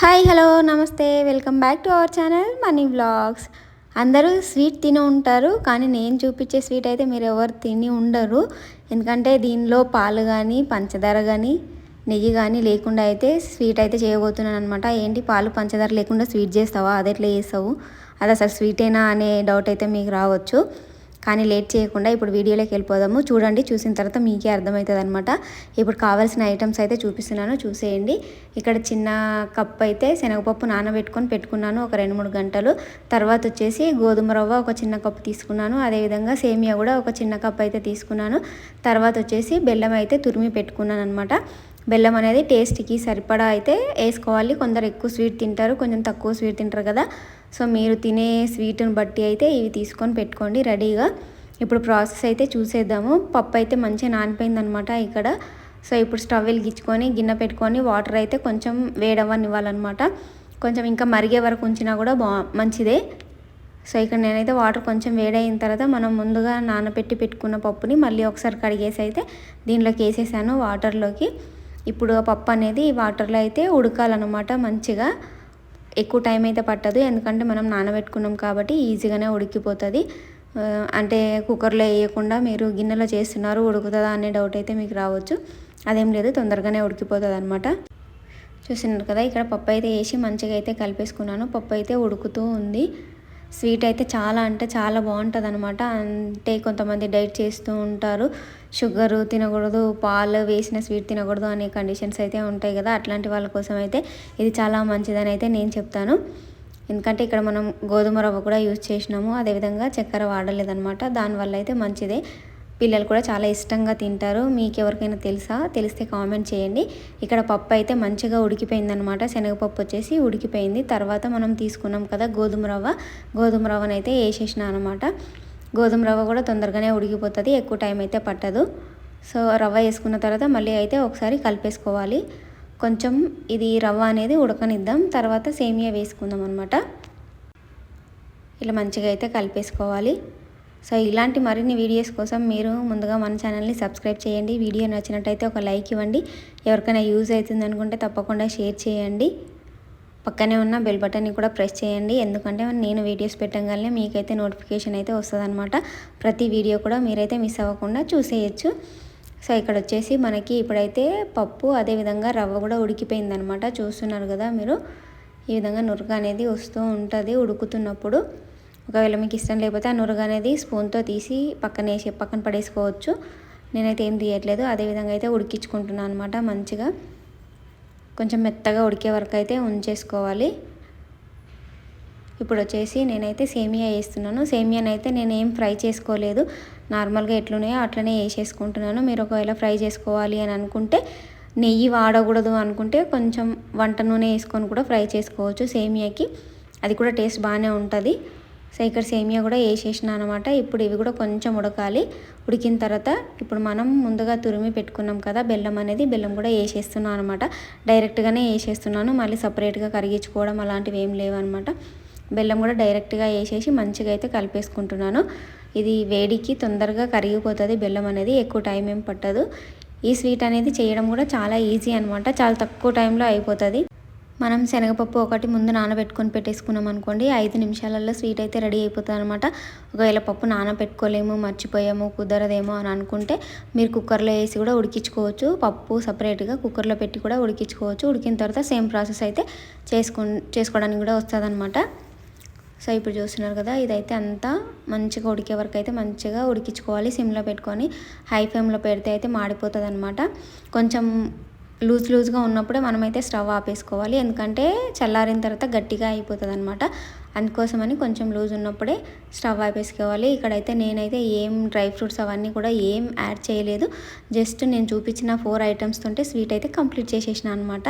Hi hello నమస్తే. Welcome back to our channel Mani vlogs అందరూ sweet తిని ఉంటారు కానీ నేను చూపించే స్వీట్ అయితే మీరు ఎవరు తిని ఉండరు. ఎందుకంటే దీనిలో పాలు కానీ పంచదార కానీ నెయ్యి కానీ లేకుండా అయితే స్వీట్ అయితే చేయబోతున్నాను అనమాట ఏంటి? పాలు పంచదార లేకుండా స్వీట్ చేస్తావా? అది ఎట్లా చేస్తావు? అది అసలు స్వీటేనా అనే డౌట్ అయితే మీకు రావచ్చు. కానీ లేట్ చేయకుండా ఇప్పుడు వీడియోలోకి వెళ్ళిపోదాము. చూడండి చూసిన తర్వాత మీకే అర్థమవుతుంది అనమాట ఇప్పుడు కావాల్సిన ఐటమ్స్ అయితే చూపిస్తున్నాను. చూసేయండి. ఇక్కడ చిన్న కప్ అయితే శనగపప్పు నానబెట్టుకొని పెట్టుకున్నాను ఒక రెండు మూడు గంటలు. తర్వాత వచ్చేసి గోధుమ రవ్వ ఒక చిన్న కప్పు తీసుకున్నాను. అదేవిధంగా సేమియా కూడా ఒక చిన్న కప్ అయితే తీసుకున్నాను. తర్వాత వచ్చేసి బెల్లం అయితే తురిమి పెట్టుకున్నాను అనమాట బెల్లం అనేది టేస్ట్కి సరిపడా అయితే వేసుకోవాలి. కొందరు ఎక్కువ స్వీట్ తింటారు కొంచెం తక్కువ స్వీట్ తింటారు కదా. సో మీరు తినే స్వీట్ని బట్టి అయితే ఇవి తీసుకొని పెట్టుకోండి రెడీగా. ఇప్పుడు ప్రాసెస్ అయితే చూసేద్దాము. పప్పు అయితే మంచిగా నానిపోయిందనమాట ఇక్కడ. సో ఇప్పుడు స్టవ్ వెలిగించుకొని గిన్నె పెట్టుకొని వాటర్ అయితే కొంచెం వేడవ్వనివ్వాలన్నమాట. కొంచెం ఇంకా మరిగే వరకు ఉంచినా కూడా బా మంచిదే. సో ఇక్కడ నేనైతే వాటర్ కొంచెం వేడైన తర్వాత మనం ముందుగా నానబెట్టి పెట్టుకున్న పప్పుని మళ్ళీ ఒకసారి కడిగేసి అయితే దీనిలోకి వేసేసాను వాటర్లోకి. ఇప్పుడు పప్పు అనేది వాటర్లో అయితే ఉడకాలన్నమాట మంచిగా. ఎక్కువ టైం అయితే పట్టదు. ఎందుకంటే మనం నానబెట్టుకున్నాం కాబట్టి ఈజీగానే ఉడికిపోతుంది. అంటే కుక్కర్లో వేయకుండా మీరు గిన్నెలో చేస్తున్నారు ఉడుకుతుందా అనే డౌట్ అయితే మీకు రావచ్చు. అదేం లేదు తొందరగానే ఉడికిపోతుంది అనమాట చూస్తున్నారు కదా ఇక్కడ పప్పు అయితే వేసి మంచిగా అయితే కలిపేసుకున్నాను. పప్పు అయితే ఉడుకుతూ ఉంది. స్వీట్ అయితే చాలా అంటే చాలా బాగుంటుంది అనమాట అంటే కొంతమంది డైట్ చేస్తూ ఉంటారు. షుగర్ తినకూడదు పాలు వేసిన స్వీట్ తినకూడదు అనే కండిషన్స్ అయితే ఉంటాయి కదా. అట్లాంటి వాళ్ళ కోసం అయితే ఇది చాలా మంచిదని అయితే నేను చెప్తాను. ఎందుకంటే ఇక్కడ మనం గోధుమ రవ్వ కూడా యూజ్ చేసినాము. అదేవిధంగా చక్కెర వాడలేదనమాట దానివల్ల అయితే మంచిదే. పిల్లలు కూడా చాలా ఇష్టంగా తింటారు. మీకు ఎవరికైనా తెలుసా? తెలిస్తే కామెంట్ చేయండి. ఇక్కడ పప్పు అయితే మంచిగా ఉడికిపోయిందనమాట. శనగపప్పు వచ్చేసి ఉడికిపోయింది. తర్వాత మనం తీసుకున్నాం కదా గోధుమ రవ్వ. గోధుమ రవ్వనైతే వేసేసిన అనమాట. గోధుమ రవ్వ కూడా తొందరగానే ఉడికిపోతుంది. ఎక్కువ టైం అయితే పట్టదు. సో రవ్వ వేసుకున్న తర్వాత మళ్ళీ అయితే ఒకసారి కలిపేసుకోవాలి. కొంచెం ఇది రవ్వ అనేది ఉడకనిద్దాం. తర్వాత సేమియా వేసుకుందాం అనమాట. ఇలా మంచిగా అయితే కలిపేసుకోవాలి. సో ఇలాంటి మరిన్ని వీడియోస్ కోసం మీరు ముందుగా మన ఛానల్ని సబ్స్క్రైబ్ చేయండి. వీడియో నచ్చినట్టయితే ఒక లైక్ ఇవ్వండి. ఎవరికైనా యూజ్ అవుతుంది అనుకుంటే తప్పకుండా షేర్ చేయండి. పక్కనే ఉన్న బెల్ బటన్ని కూడా ప్రెస్ చేయండి. ఎందుకంటే నేను వీడియోస్ పెట్టగానే మీకైతే నోటిఫికేషన్ అయితే వస్తుందన్నమాట. ప్రతి వీడియో కూడా మీరైతే మిస్ అవ్వకుండా చూసేయచ్చు. సో ఇక్కడ వచ్చేసి మనకి ఇప్పుడైతే పప్పు అదేవిధంగా రవ్వ కూడా ఉడికిపోయిందనమాట చూస్తున్నారు కదా మీరు? ఈ విధంగా నురగ అనేది వస్తూ ఉంటుంది ఉడుకుతున్నప్పుడు. ఒకవేళ మీకు ఇష్టం లేకపోతే ఆ నురుగు అనేది స్పూన్తో తీసి పక్కన వేసి పక్కన పడేసుకోవచ్చు. నేనైతే ఏం తీయట్లేదు. అదేవిధంగా అయితే ఉడికించుకుంటున్నాను అనమాట మంచిగా. కొంచెం మెత్తగా ఉడికే వరకు అయితే ఉంచేసుకోవాలి. ఇప్పుడు వచ్చేసి నేనైతే సేమియా వేస్తున్నాను. సేమియాని అయితే నేను ఏం ఫ్రై చేసుకోలేదు. నార్మల్గా ఎట్లున్నాయో అట్లనే వేసేసుకుంటున్నాను. మీరు ఒకవేళ ఫ్రై చేసుకోవాలి అని అనుకుంటే నెయ్యి వాడకూడదు అనుకుంటే కొంచెం వంట నూనె వేసుకొని కూడా ఫ్రై చేసుకోవచ్చు సేమియాకి. అది కూడా టేస్ట్ బాగానే ఉంటుంది. సో ఇక్కడ సేమియా కూడా వేసేసిన అనమాట ఇప్పుడు ఇవి కూడా కొంచెం ఉడకాలి. ఉడికిన తర్వాత ఇప్పుడు మనం ముందుగా తురిమి పెట్టుకున్నాం కదా బెల్లం అనేది బెల్లం కూడా వేసేస్తున్నాను అనమాట డైరెక్ట్గానే వేసేస్తున్నాను. మళ్ళీ సపరేట్గా కరిగించుకోవడం అలాంటివి ఏం లేవన్నమాట బెల్లం కూడా డైరెక్ట్గా వేసేసి మంచిగా అయితే కలిపేసుకుంటున్నాను. ఇది వేడికి తొందరగా కరిగిపోతుంది. బెల్లం అనేది ఎక్కువ టైం ఏం పట్టదు. ఈ స్వీట్ అనేది చేయడం కూడా చాలా ఈజీ అనమాట చాలా తక్కువ టైంలో అయిపోతుంది. మనం శనగపప్పు ఒకటి ముందు నానబెట్టుకొని పెట్టేసుకున్నాం అనుకోండి ఐదు నిమిషాలలో స్వీట్ అయితే రెడీ అయిపోతుంది అనమాట ఒకవేళ పప్పు నానబెట్టుకోలేము మర్చిపోయాము కుదరదేమో అని అనుకుంటే మీరు కుక్కర్లో వేసి కూడా ఉడికించుకోవచ్చు. పప్పు సపరేట్గా కుక్కర్లో పెట్టి కూడా ఉడికించుకోవచ్చు. ఉడికిన తర్వాత సేమ్ ప్రాసెస్ అయితే చేసుకో చేసుకోవడానికి కూడా వస్తుంది అనమాట సో ఇప్పుడు చూస్తున్నారు కదా ఇదైతే అంతా మంచిగా ఉడికే వరకు అయితే మంచిగా ఉడికించుకోవాలి. సిమ్లో పెట్టుకొని హై ఫ్లేమ్లో పెడితే అయితే మాడిపోతుంది అనమాట కొంచెం లూజ్ లూజ్గా ఉన్నప్పుడే మనమైతే స్టవ్ ఆపేసుకోవాలి. ఎందుకంటే చల్లారిన తర్వాత గట్టిగా అయిపోతుంది అనమాట అందుకోసమని కొంచెం లూజ్ ఉన్నప్పుడే స్టవ్ ఆపేసుకోవాలి. ఇక్కడైతే నేనైతే ఏం డ్రై ఫ్రూట్స్ అవన్నీ కూడా ఏం యాడ్ చేయలేదు. జస్ట్ నేను చూపించిన ఫోర్ ఐటమ్స్ తోటే స్వీట్ అయితే కంప్లీట్ చేసేసిన అనమాట